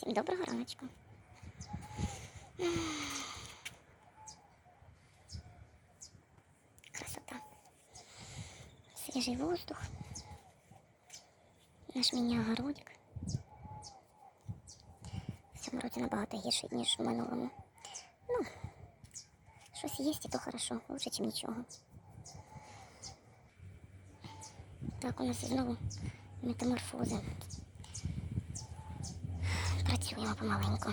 Всім доброго раночку. Красота. Свіжий воздух. Наш міні-огородик. В цьому році набагато гірший, ніж в минулому. Ну, щось є, і то хорошо, лучше, ніж нічого. Так, у нас знову метаморфози. Працюємо помаленьку.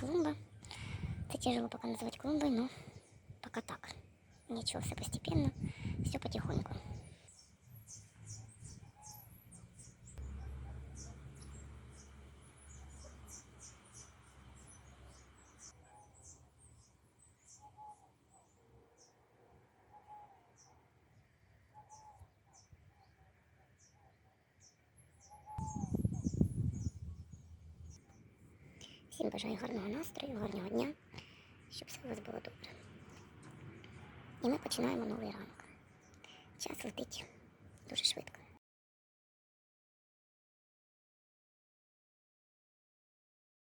Клумба. Это тяжело пока называть клумбой, но пока так. Ничего, все постепенно, все потихоньку. Всім бажаю гарного настрою, гарного дня, щоб все у вас було добре. І ми починаємо новий ранок. Час летить дуже швидко.